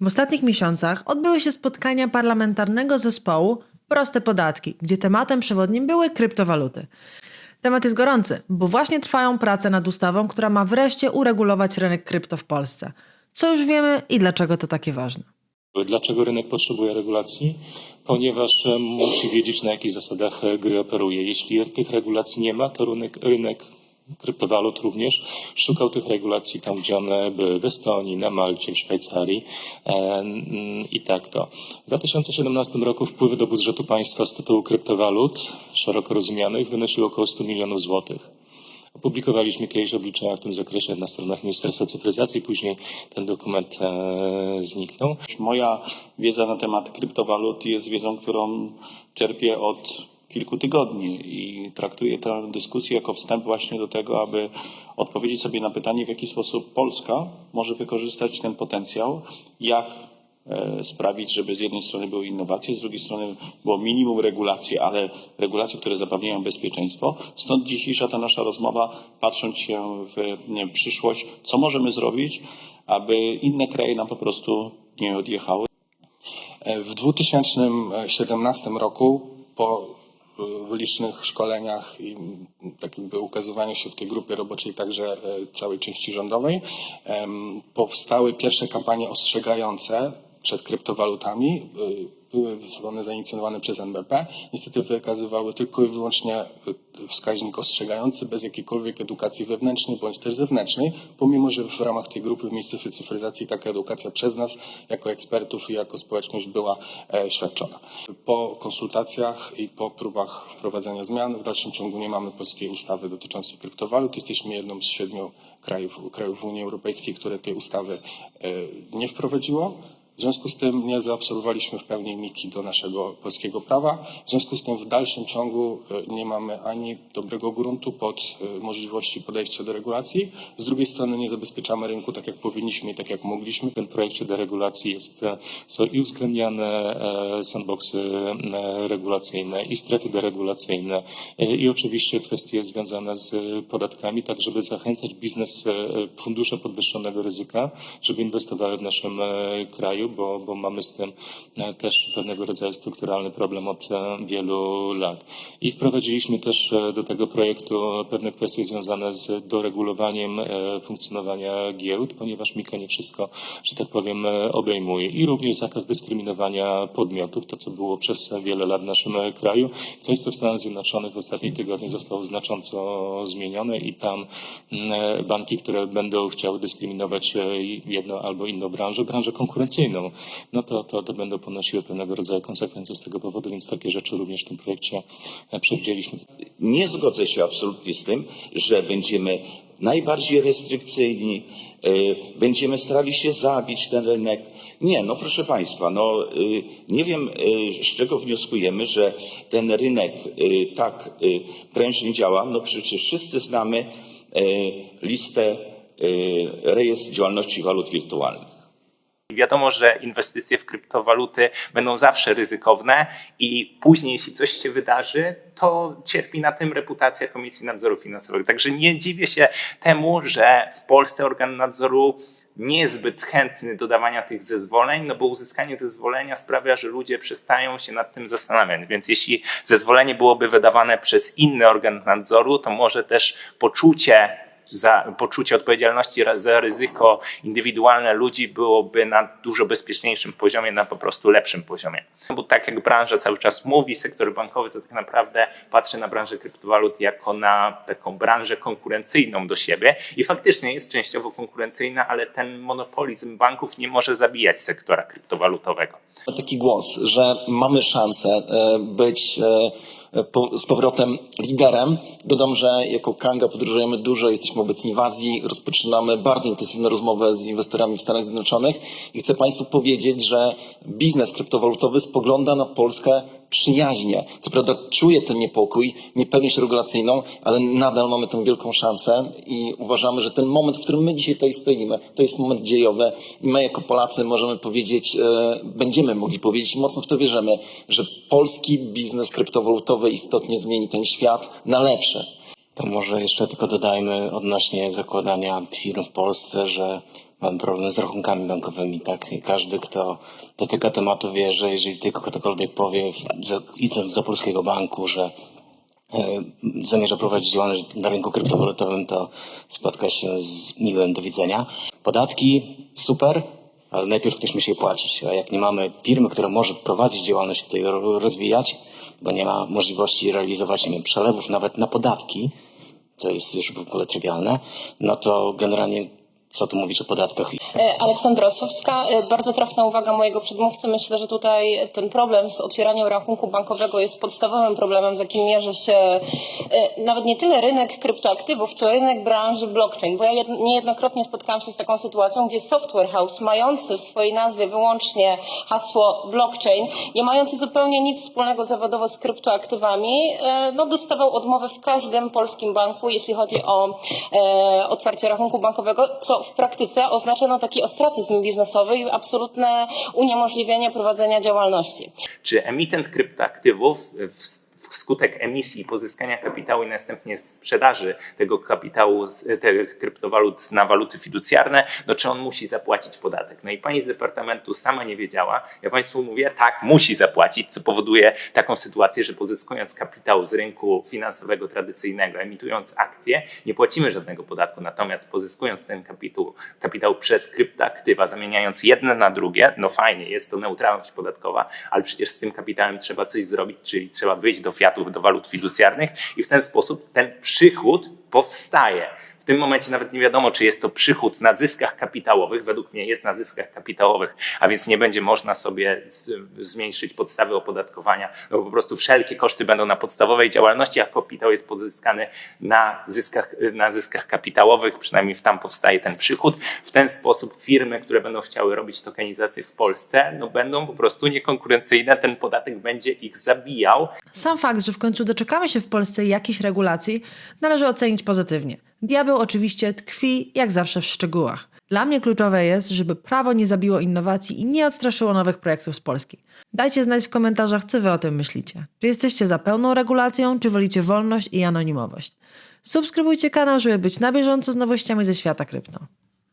W ostatnich miesiącach odbyły się spotkania parlamentarnego zespołu Proste Podatki, gdzie tematem przewodnim były kryptowaluty. Temat jest gorący, bo właśnie trwają prace nad ustawą, która ma wreszcie uregulować rynek krypto w Polsce. Co już wiemy i dlaczego to takie ważne. Dlaczego rynek potrzebuje regulacji? Ponieważ e, musi wiedzieć, na jakich zasadach e, gry operuje. Jeśli tych regulacji nie ma, to rynek, rynek kryptowalut również szukał tych regulacji tam, gdzie one były w Estonii, na Malcie, w Szwajcarii e, mm, i tak to. W 2017 roku wpływy do budżetu państwa z tytułu kryptowalut, szeroko rozumianych, wynosiły około 100 milionów złotych. Opublikowaliśmy kiedyś obliczenia w tym zakresie na stronach Ministerstwa Cyfryzacji, później ten dokument e, zniknął. Moja wiedza na temat kryptowalut jest wiedzą, którą czerpię od kilku tygodni i traktuję tę dyskusję jako wstęp właśnie do tego, aby odpowiedzieć sobie na pytanie, w jaki sposób Polska może wykorzystać ten potencjał, jak e, sprawić, żeby z jednej strony były innowacje, z drugiej strony było minimum regulacji, ale regulacje, które zapewniają bezpieczeństwo. Stąd dzisiejsza ta nasza rozmowa, patrząc się w przyszłość, co możemy zrobić, aby inne kraje nam po prostu nie odjechały. W 2017 roku po y, licznych szkoleniach i tak jakby ukazywaniu się w tej grupie roboczej także e, całej części rządowej powstały pierwsze kampanie ostrzegające przed kryptowalutami. Były one zainicjowane przez NBP. Niestety wykazywały tylko i wyłącznie y, wskaźnik ostrzegający bez jakiejkolwiek edukacji wewnętrznej bądź też zewnętrznej, pomimo że w ramach tej grupy w Ministerstwie Cyfryzacji taka edukacja przez nas jako ekspertów i jako społeczność była e, świadczona. Po konsultacjach i po próbach wprowadzenia zmian w dalszym ciągu nie mamy polskiej ustawy dotyczącej kryptowalut. Jesteśmy jedną z siedmiu krajów, krajów Unii Europejskiej, które tej ustawy e, nie wprowadziło. W związku z tym nie zaabsorbowaliśmy w pełni miki do naszego polskiego prawa. W związku z tym w dalszym ciągu e, nie mamy ani dobrego gruntu pod e, możliwości podejścia do regulacji. Z drugiej strony nie zabezpieczamy rynku tak jak powinniśmy i tak jak mogliśmy. Tym projekcie deregulacji jest, e, są i uwzględniane sandboxy regulacyjne i strefy deregulacyjne i oczywiście kwestie związane z podatkami, tak żeby zachęcać biznes, fundusze podwyższonego ryzyka, żeby inwestowały w naszym e, bo, bo mamy z tym e, też pewnego rodzaju strukturalny problem od e, wielu lat. I wprowadziliśmy też e, do tego projektu pewne kwestie związane z doregulowaniem funkcjonowania giełd, ponieważ MIKA nie wszystko, że tak powiem, obejmuje. I również zakaz dyskryminowania podmiotów, to co było przez wiele lat w naszym kraju. Coś, co w Stanach Zjednoczonych w ostatnich tygodniach zostało znacząco zmienione i tam banki, które będą chciały dyskryminować jedną albo inną branżę, branżę konkurencyjną, no to, to, to będą ponosiły pewnego rodzaju konsekwencje z tego powodu, więc takie rzeczy również w tym projekcie e, przewidzieliśmy. Nie zgodzę się absolutnie z tym, że będziemy najbardziej restrykcyjni, y, będziemy starali się zabić ten rynek. Nie, no proszę Państwa, no y, nie wiem z czego wnioskujemy, że ten rynek tak y, prężnie działa. No przecież wszyscy znamy listę rejestr działalności walut wirtualnych. Wiadomo, że inwestycje w kryptowaluty będą zawsze ryzykowne i później, jeśli coś się wydarzy, to cierpi na tym reputacja Komisji Nadzoru Finansowego. Także nie dziwię się temu, że w Polsce organ nadzoru nie jest zbyt chętny do dawania tych zezwoleń, no bo uzyskanie zezwolenia sprawia, że ludzie przestają się nad tym zastanawiać. Więc jeśli zezwolenie byłoby wydawane przez inny organ nadzoru, to może też poczucie za poczucie odpowiedzialności za ryzyko indywidualne ludzi byłoby na dużo bezpieczniejszym poziomie, na po prostu lepszym poziomie. Bo tak jak branża cały czas mówi, sektor bankowy to tak naprawdę patrzy na branżę kryptowalut jako na taką branżę konkurencyjną do siebie i faktycznie jest częściowo konkurencyjna, ale ten monopolizm banków nie może zabijać sektora kryptowalutowego. taki głos, że mamy szansę e, być e, po- z powrotem liderem. Dodam, że jako Kanga podróżujemy dużo, jesteśmy obecni w Azji, rozpoczynamy bardzo intensywne rozmowy z inwestorami w Stanach Zjednoczonych i chcę Państwu powiedzieć, że biznes kryptowalutowy spogląda na Polskę przyjaźnie. Co prawda czuje ten niepokój, niepewność regulacyjną, ale nadal mamy tę wielką szansę i uważamy, że ten moment, w którym my dzisiaj tutaj stoimy, to jest moment dziejowy i my jako Polacy możemy powiedzieć, e, będziemy mogli powiedzieć, mocno w to wierzymy, że polski biznes kryptowalutowy istotnie zmieni ten świat na lepsze. To może jeszcze tylko dodajmy odnośnie zakładania firm w Polsce, że mamy problem z rachunkami bankowymi, tak? Każdy, kto dotyka tematu wie, że jeżeli tylko ktokolwiek powie, idąc do polskiego banku, że e, zamierza prowadzić działalność na rynku kryptowalutowym, to spotka się z miłym do widzenia. Podatki super, ale najpierw ktoś musi płacić. A jak nie mamy firmy, która może prowadzić działalność tutaj ro- rozwijać, bo nie ma możliwości realizować nie wiem, przelewów nawet na podatki, co jest już w ogóle trywialne, no to generalnie co tu mówić o podatkach? E, Aleksandra Osowska, e, bardzo trafna uwaga mojego przedmówcy. Myślę, że tutaj ten problem z otwieraniem rachunku bankowego jest podstawowym problemem, z jakim mierzy się e, nawet nie tyle rynek kryptoaktywów, co rynek branży blockchain. Bo ja jed- niejednokrotnie spotkałam się z taką sytuacją, gdzie software house mający w swojej nazwie wyłącznie hasło blockchain, nie mający zupełnie nic wspólnego zawodowo z kryptoaktywami, no dostawał odmowę w każdym polskim banku, jeśli chodzi o otwarcie rachunku bankowego, co w praktyce oznacza no, taki ostracyzm biznesowy i absolutne uniemożliwienie prowadzenia działalności. Czy emitent kryptoaktywów w wskutek emisji pozyskania kapitału i następnie sprzedaży tego kapitału, tych kryptowalut na waluty fiducjarne, no czy on musi zapłacić podatek? No i pani z departamentu sama nie wiedziała. Ja państwu mówię, tak, musi zapłacić, co powoduje taką sytuację, że pozyskując kapitał z rynku finansowego tradycyjnego, emitując akcje, nie płacimy żadnego podatku. Natomiast pozyskując ten kapitał, kapitał przez kryptoaktywa, zamieniając jedne na drugie, no fajnie, jest to neutralność podatkowa, ale przecież z tym kapitałem trzeba coś zrobić, czyli trzeba wyjść do fiatów, do walut fiducjarnych i w ten sposób ten przychód powstaje. Tym momencie nawet nie wiadomo, czy jest to przychód na zyskach kapitałowych. Według mnie jest na zyskach kapitałowych, a więc nie będzie można sobie zmniejszyć podstawy opodatkowania, no po prostu wszelkie koszty będą na podstawowej działalności, a kapitał jest pozyskany na zyskach, na zyskach kapitałowych, przynajmniej tam powstaje ten przychód. W ten sposób firmy, które będą chciały robić tokenizację w Polsce, no będą po prostu niekonkurencyjne, ten podatek będzie ich zabijał. Sam fakt, że w końcu doczekamy się w Polsce jakichś regulacji, należy ocenić pozytywnie. Diabeł oczywiście tkwi, jak zawsze, w szczegółach. Dla mnie kluczowe jest, żeby prawo nie zabiło innowacji i nie odstraszyło nowych projektów z Polski. Dajcie znać w komentarzach, co wy o tym myślicie. Czy jesteście za pełną regulacją, czy wolicie wolność i anonimowość? Subskrybujcie kanał, żeby być na bieżąco z nowościami ze świata krypto.